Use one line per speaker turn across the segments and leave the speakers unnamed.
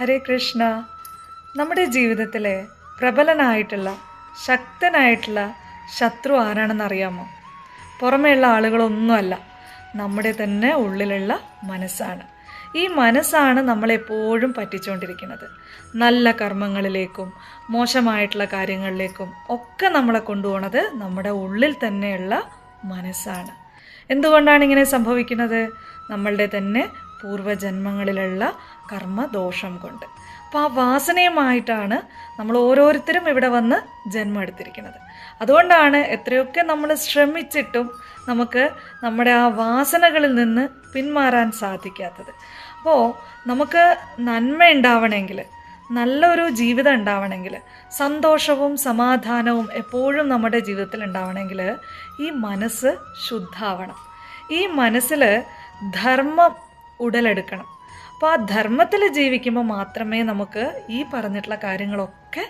ഹരേ കൃഷ്ണ. നമ്മുടെ ജീവിതത്തിലെ പ്രബലനായിട്ടുള്ള ശക്തനായിട്ടുള്ള ശത്രു ആരാണെന്നറിയാമോ പുറമേയുള്ള ആളുകളൊന്നുമല്ല നമ്മുടെ തന്നെ ഉള്ളിലുള്ള മനസ്സാണ്. ഈ മനസ്സാണ് നമ്മളെപ്പോഴും പറ്റിച്ചുകൊണ്ടിരിക്കുന്നത് നല്ല കർമ്മങ്ങളിലേക്കും മോശമായിട്ടുള്ള കാര്യങ്ങളിലേക്കും ഒക്കെ നമ്മളെ കൊണ്ടുപോണത് നമ്മുടെ ഉള്ളിൽ തന്നെയുള്ള മനസ്സാണ്. എന്തുകൊണ്ടാണ് ഇങ്ങനെ സംഭവിക്കുന്നത്? നമ്മളുടെ തന്നെ പൂർവജന്മങ്ങളിലുള്ള കർമ്മദോഷം കൊണ്ട്. അപ്പോൾ ആ വാസനയുമായിട്ടാണ് നമ്മൾ ഓരോരുത്തരും ഇവിടെ വന്ന് ജന്മം എടുത്തിരിക്കുന്നത്. അതുകൊണ്ടാണ് എത്രയൊക്കെ നമ്മൾ ശ്രമിച്ചിട്ടും നമുക്ക് നമ്മുടെ ആ വാസനകളിൽ നിന്ന് പിന്മാറാൻ സാധിക്കാത്തത്. അപ്പോൾ നമുക്ക് നന്മ ഉണ്ടാവണമെങ്കിൽ നല്ലൊരു ജീവിതം ഉണ്ടാവണമെങ്കിൽ സന്തോഷവും സമാധാനവും എപ്പോഴും നമ്മുടെ ജീവിതത്തിൽ ഉണ്ടാവണമെങ്കിൽ ഈ മനസ്സ് ശുദ്ധാവണം. ഈ മനസ്സിൽ ധർമ്മം ഉടലെടുക്കണം. അപ്പോൾ ആ ധർമ്മത്തിൽ ജീവിക്കുമ്പോൾ മാത്രമേ നമുക്ക് ഈ പറഞ്ഞിട്ടുള്ള കാര്യങ്ങളൊക്കെ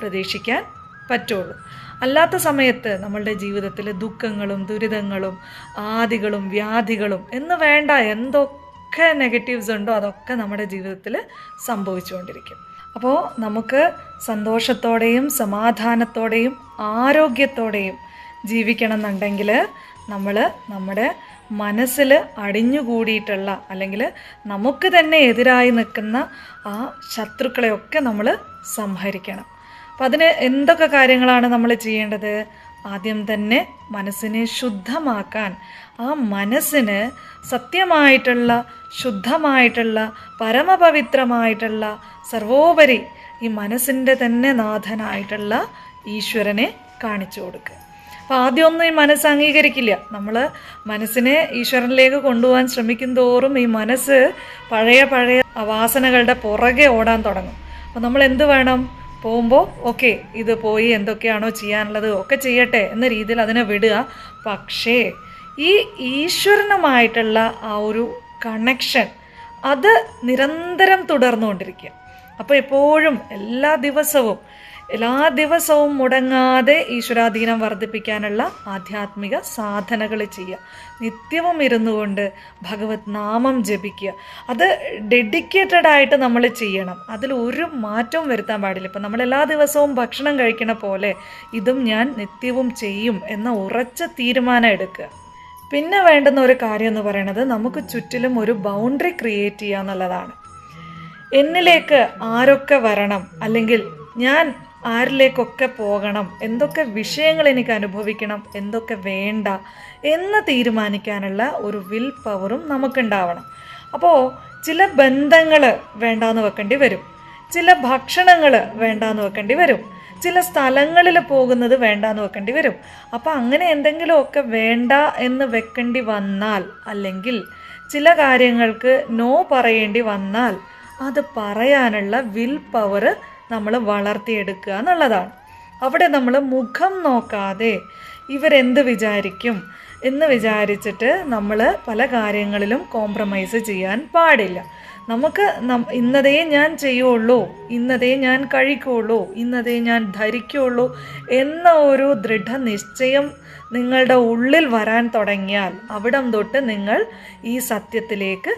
പ്രതീക്ഷിക്കാൻ പറ്റുള്ളൂ. അല്ലാത്ത സമയത്ത് നമ്മളുടെ ജീവിതത്തിൽ ദുഃഖങ്ങളും ദുരിതങ്ങളും ആദികളും വ്യാധികളും എന്ന് വേണ്ട എന്തൊക്കെ നെഗറ്റീവ്സ് ഉണ്ടോ അതൊക്കെ നമ്മുടെ ജീവിതത്തിൽ സംഭവിച്ചുകൊണ്ടിരിക്കും. അപ്പോൾ നമുക്ക് സന്തോഷത്തോടെയും സമാധാനത്തോടെയും ആരോഗ്യത്തോടെയും ജീവിക്കണം എന്നുണ്ടെങ്കിൽ നമ്മൾ നമ്മുടെ മനസ്സിൽ അടിഞ്ഞുകൂടിയിട്ടുള്ള അല്ലെങ്കിൽ നമുക്ക് തന്നെ എതിരായി നിൽക്കുന്ന ആ ശത്രുക്കളെയൊക്കെ നമ്മൾ സംഹരിക്കണം. അപ്പം അതിന് എന്തൊക്കെ കാര്യങ്ങളാണ് നമ്മൾ ചെയ്യേണ്ടത്? ആദ്യം തന്നെ മനസ്സിനെ ശുദ്ധമാക്കാൻ. ആ മനസ്സിന് സത്യമായിട്ടുള്ള ശുദ്ധമായിട്ടുള്ള പരമപവിത്രമായിട്ടുള്ള സർവോപരി ഈ മനസ്സിന്റെ തന്നെ നാഥനായിട്ടുള്ള ഈശ്വരനെ കാണിച്ചു കൊടുക്കുക. അപ്പോൾ ആദ്യമൊന്നും ഈ മനസ്സ് അംഗീകരിക്കില്ല. നമ്മൾ മനസ്സിനെ ഈശ്വരനിലേക്ക് കൊണ്ടുപോകാൻ ശ്രമിക്കും തോറും ഈ മനസ്സ് പഴയ പഴയ വാസനകളുടെ പുറകെ ഓടാൻ തുടങ്ങും. അപ്പം നമ്മൾ എന്ത് വേണം? പോകുമ്പോൾ ഓക്കെ ഇത് പോയി എന്തൊക്കെയാണോ ചെയ്യാനുള്ളത് ഒക്കെ ചെയ്യട്ടെ എന്ന രീതിയിൽ അതിനെ വിടുക. പക്ഷേ ഈ ഈശ്വരനുമായിട്ടുള്ള ആ ഒരു കണക്ഷൻ അത് നിരന്തരം തുടർന്നുകൊണ്ടിരിക്കുക. അപ്പോൾ എപ്പോഴും എല്ലാ ദിവസവും എല്ലാ ദിവസവും മുടങ്ങാതെ ഈശ്വരാധീനം വർദ്ധിപ്പിക്കാനുള്ള ആധ്യാത്മിക സാധനകൾ ചെയ്യുക. നിത്യവും ഇരുന്നു കൊണ്ട് ഭഗവത് നാമം ജപിക്കുക. അത് ഡെഡിക്കേറ്റഡ് ആയിട്ട് നമ്മൾ ചെയ്യണം. അതിൽ ഒരു മാറ്റവും വരുത്താൻ പാടില്ല. ഇപ്പം നമ്മൾ എല്ലാ ദിവസവും ഭക്ഷണം കഴിക്കണ പോലെ ഇതും ഞാൻ നിത്യവും ചെയ്യും എന്ന ഉറച്ച തീരുമാനം എടുക്കുക. പിന്നെ വേണ്ടുന്ന ഒരു കാര്യം എന്ന് പറയുന്നത് നമുക്ക് ചുറ്റിലും ഒരു ബൗണ്ടറി ക്രിയേറ്റ് ചെയ്യുക എന്നുള്ളതാണ്. എന്നിലേക്ക് ആരൊക്കെ വരണം? അല്ലെങ്കിൽ ഞാൻ ആരിലേക്കൊക്കെ പോകണം? എന്തൊക്കെ വിഷയങ്ങൾ എനിക്ക് അനുഭവിക്കണം? എന്തൊക്കെ വേണ്ട? എന്ന് തീരുമാനിക്കാനുള്ള ഒരു വിൽ പവറും നമുക്കുണ്ടാവണം. അപ്പോൾ ചില ബന്ധങ്ങൾ വേണ്ടാന്ന് വെക്കേണ്ടി വരും. ചില ഭക്ഷണങ്ങൾ വേണ്ടാന്ന് വെക്കേണ്ടി വരും. ചില സ്ഥലങ്ങളിൽ പോകുന്നത് വേണ്ടാന്ന് വെക്കേണ്ടി വരും. അപ്പോൾ അങ്ങനെ എന്തെങ്കിലുമൊക്കെ വേണ്ട എന്ന് വെക്കേണ്ടി വന്നാൽ അല്ലെങ്കിൽ ചില കാര്യങ്ങൾക്ക് നോ പറയേണ്ടി വന്നാൽ അത് പറയാനുള്ള വിൽ പവർ നമ്മൾ വളർത്തിയെടുക്കുക എന്നുള്ളതാണ്. അവിടെ നമ്മൾ മുഖം നോക്കാതെ ഇവരെന്ത് വിചാരിക്കും എന്ന് വിചാരിച്ചിട്ട് നമ്മൾ പല കാര്യങ്ങളിലും കോംപ്രമൈസ് ചെയ്യാൻ പാടില്ല. നമുക്ക് ഇന്നതേ ഞാൻ ചെയ്യുള്ളൂ ഇന്നതേ ഞാൻ കഴിക്കുള്ളൂ ഇന്നതേ ഞാൻ ധരിക്കുള്ളൂ എന്ന ഒരു ദൃഢനിശ്ചയം നിങ്ങളുടെ ഉള്ളിൽ വരാൻ തുടങ്ങിയാൽ അവിടം തൊട്ട് നിങ്ങൾ ഈ സത്യത്തിലേക്ക്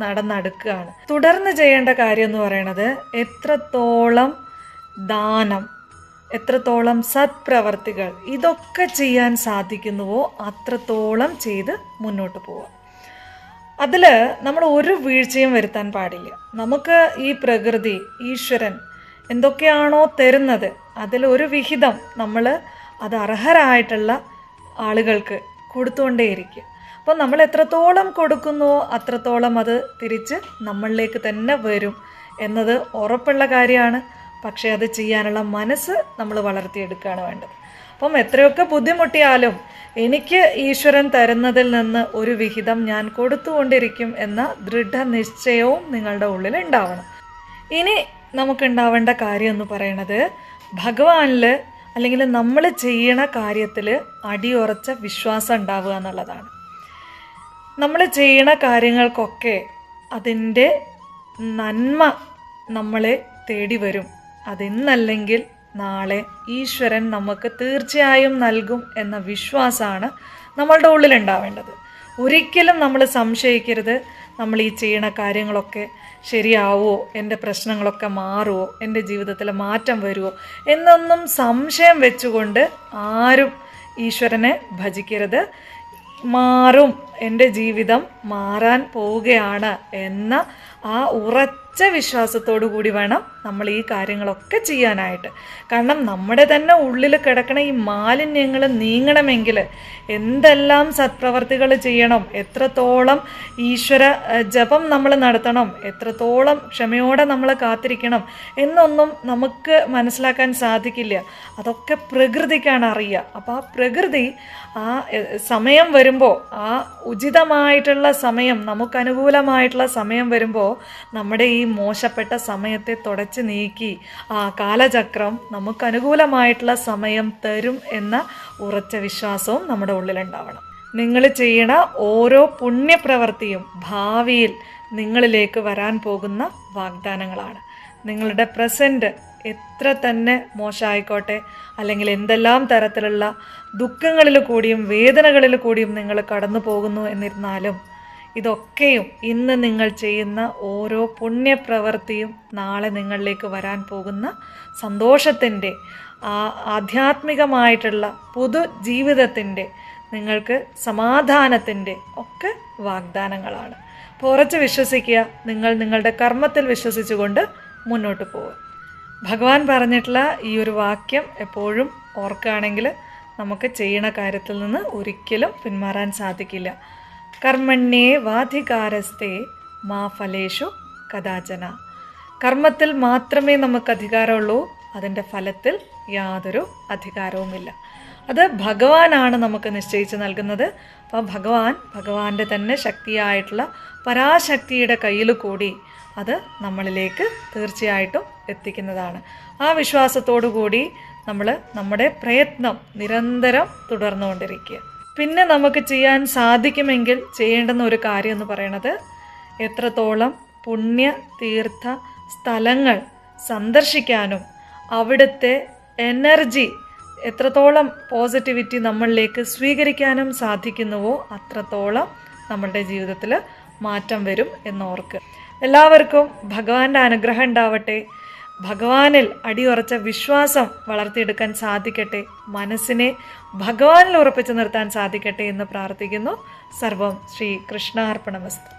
നടന്നെടുക്കുകയാണ്. തുടർന്ന് ചെയ്യേണ്ട കാര്യം എന്ന് പറയുന്നത് എത്രത്തോളം ദാനം എത്രത്തോളം സത്പ്രവർത്തികൾ ഇതൊക്കെ ചെയ്യാൻ സാധിക്കുന്നുവോ അത്രത്തോളം ചെയ്ത് മുന്നോട്ട് പോവുക. അതിൽ നമ്മൾ ഒരു വീഴ്ചയും വരുത്താൻ പാടില്ല. നമുക്ക് ഈ പ്രകൃതി ഈശ്വരൻ എന്തൊക്കെയാണോ തരുന്നത് അതിൽ ഒരു വിഹിതം നമ്മൾ അത് അർഹരായിട്ടുള്ള ആളുകൾക്ക് കൊടുത്തുകൊണ്ടേയിരിക്കുക അപ്പോൾ നമ്മൾ എത്രത്തോളം കൊടുക്കുന്നുവോ അത്രത്തോളം അത് തിരിച്ച് നമ്മളിലേക്ക് തന്നെ വരും എന്നത് ഉറപ്പുള്ള കാര്യമാണ്. പക്ഷേ അത് ചെയ്യാനുള്ള മനസ്സ് നമ്മൾ വളർത്തിയെടുക്കുകയാണ് വേണ്ടത്. അപ്പം എത്രയൊക്കെ ബുദ്ധിമുട്ടിയാലും എനിക്ക് ഈശ്വരൻ തരുന്നതിൽ നിന്ന് ഒരു വിഹിതം ഞാൻ കൊടുത്തുകൊണ്ടിരിക്കും എന്ന ദൃഢനിശ്ചയവും നിങ്ങളുടെ ഉള്ളിൽ ഉണ്ടാവണം. ഇനി നമുക്കുണ്ടാവേണ്ട കാര്യം എന്ന് പറയണത് ഭഗവാനിൽ അല്ലെങ്കിൽ നമ്മൾ ചെയ്യണ കാര്യത്തിൽ അടിയുറച്ച വിശ്വാസം ഉണ്ടാവുക എന്നുള്ളതാണ്. നമ്മൾ ചെയ്യണ കാര്യങ്ങൾക്കൊക്കെ അതിന്റെ നന്മ നമ്മളെ തേടി വരും. അതിന്നല്ലെങ്കിൽ നാളെ ഈശ്വരൻ നമുക്ക് തീർച്ചയായും നൽകും എന്ന വിശ്വാസമാണ് നമ്മളുടെ ഉള്ളിൽ ഉണ്ടാവേണ്ടത് ഒരിക്കലും നമ്മൾ സംശയിക്കരുത്. നമ്മൾ ഈ ചെയ്യണ കാര്യങ്ങളൊക്കെ ശരിയാവുമോ എന്റെ പ്രശ്നങ്ങളൊക്കെ മാറുമോ എന്റെ ജീവിതത്തിൽ മാറ്റം വരുമോ എന്നൊന്നും സംശയം വെച്ചുകൊണ്ട് ആരും ഈശ്വരനെ ഭജിക്കരുത്. മാറും. എന്റെ ജീവിതം മാറാൻ പോവുകയാണ് എന്ന ആ ഉറച്ച വിശ്വാസത്തോടു കൂടി വേണം നമ്മൾ ഈ കാര്യങ്ങളൊക്കെ ചെയ്യാനായിട്ട്. കാരണം നമ്മുടെ തന്നെ ഉള്ളിൽ കിടക്കണ ഈ മാലിന്യങ്ങൾ നീങ്ങണമെങ്കിൽ എന്തെല്ലാം സത്പ്രവർത്തികൾ ചെയ്യണം? എത്രത്തോളം ഈശ്വര ജപം നമ്മൾ നടത്തണം? എത്രത്തോളം ക്ഷമയോടെ നമ്മൾ കാത്തിരിക്കണം? എന്നൊന്നും നമുക്ക് മനസ്സിലാക്കാൻ സാധിക്കില്ല. അതൊക്കെ പ്രകൃതിക്കാണ് അറിയുക. അപ്പോൾ ആ പ്രകൃതി ആ സമയം വരുമ്പോൾ ആ ഉചിതമായിട്ടുള്ള സമയം നമുക്ക് അനുകൂലമായിട്ടുള്ള സമയം വരുമ്പോൾ നമ്മുടെ ഈ മോശപ്പെട്ട സമയത്തെ തുടച്ച് നീക്കി ആ കാലചക്രം നമുക്ക് അനുകൂലമായിട്ടുള്ള സമയം തരും എന്ന ഉറച്ച വിശ്വാസവും നമ്മുടെ ഉള്ളിലുണ്ടാവണം. നിങ്ങൾ ചെയ്യണ ഓരോ പുണ്യപ്രവൃത്തിയും ഭാവിയിൽ നിങ്ങളിലേക്ക് വരാൻ പോകുന്ന വാഗ്ദാനങ്ങളാണ്. നിങ്ങളുടെ പ്രസന്റ് എത്ര തന്നെ മോശമായിക്കോട്ടെ അല്ലെങ്കിൽ എന്തെല്ലാം തരത്തിലുള്ള ദുഃഖങ്ങളിൽ കൂടിയും വേദനകളിൽ കൂടിയും നിങ്ങൾ കടന്നു പോകുന്നു എന്നിരുന്നാലും ഇതൊക്കെയും ഇന്ന് നിങ്ങൾ ചെയ്യുന്ന ഓരോ പുണ്യപ്രവൃത്തിയും നാളെ നിങ്ങളിലേക്ക് വരാൻ പോകുന്ന സന്തോഷത്തിന്റെ ആ ആധ്യാത്മികമായിട്ടുള്ള പുതു ജീവിതത്തിന്റെ നിങ്ങൾക്ക് സമാധാനത്തിന്റെ ഒക്കെ വാഗ്ദാനങ്ങളാണ്. അപ്പോൾ ഉറച്ച് വിശ്വസിക്കുക നിങ്ങൾ നിങ്ങളുടെ കർമ്മത്തിൽ വിശ്വസിച്ചുകൊണ്ട് മുന്നോട്ട് പോവുക. ഭഗവാൻ പറഞ്ഞിട്ടുള്ള ഈ ഒരു വാക്യം എപ്പോഴും ഓർക്കുകയാണെങ്കിൽ നമുക്ക് ചെയ്യണ കാര്യത്തിൽ നിന്ന് ഒരിക്കലും പിന്മാറാൻ സാധിക്കില്ല. കർമ്മണ്യേ വാധികാരസ്തേ മാ ഫലേഷു കഥാചന. കർമ്മത്തിൽ മാത്രമേ നമുക്ക് അധികാരമുള്ളൂ. അതിന്റെ ഫലത്തിൽ യാതൊരു അധികാരവുമില്ല. അത് ഭഗവാനാണ് നമുക്ക് നിശ്ചയിച്ച് നൽകുന്നത്. അപ്പോൾ ഭഗവാൻ ഭഗവാന്റെ തന്നെ ശക്തിയായിട്ടുള്ള പരാശക്തിയുടെ കയ്യിൽ കൂടി അത് നമ്മളിലേക്ക് തീർച്ചയായിട്ടും എത്തിക്കുന്നതാണ്. ആ വിശ്വാസത്തോടു കൂടി നമ്മൾ നമ്മുടെ പ്രയത്നം നിരന്തരം തുടർന്നുകൊണ്ടിരിക്കുക. പിന്നെ നമുക്ക് ചെയ്യാൻ സാധിക്കുമെങ്കിൽ ചെയ്യേണ്ടുന്ന ഒരു കാര്യം എന്ന് പറയണത് എത്രത്തോളം പുണ്യ തീർത്ഥ സ്ഥലങ്ങൾ സന്ദർശിക്കാനും അവിടുത്തെ എനർജി എത്രത്തോളം പോസിറ്റിവിറ്റി നമ്മളിലേക്ക് സ്വീകരിക്കാനും സാധിക്കുന്നുവോ അത്രത്തോളം നമ്മളുടെ ജീവിതത്തിൽ മാറ്റം വരും എന്നോർക്ക് എല്ലാവർക്കും ഭഗവാന്റെ അനുഗ്രഹം ഉണ്ടാവട്ടെ. ഭഗവാനിൽ അടിയുറച്ച വിശ്വാസം വളർത്തിയെടുക്കാൻ സാധിക്കട്ടെ മനസ്സിനെ ഭഗവാനിൽ ഉറപ്പിച്ചു നിർത്താൻ സാധിക്കട്ടെ എന്ന് പ്രാർത്ഥിക്കുന്നു. സർവം ശ്രീ കൃഷ്ണാർപ്പണമസ്തു.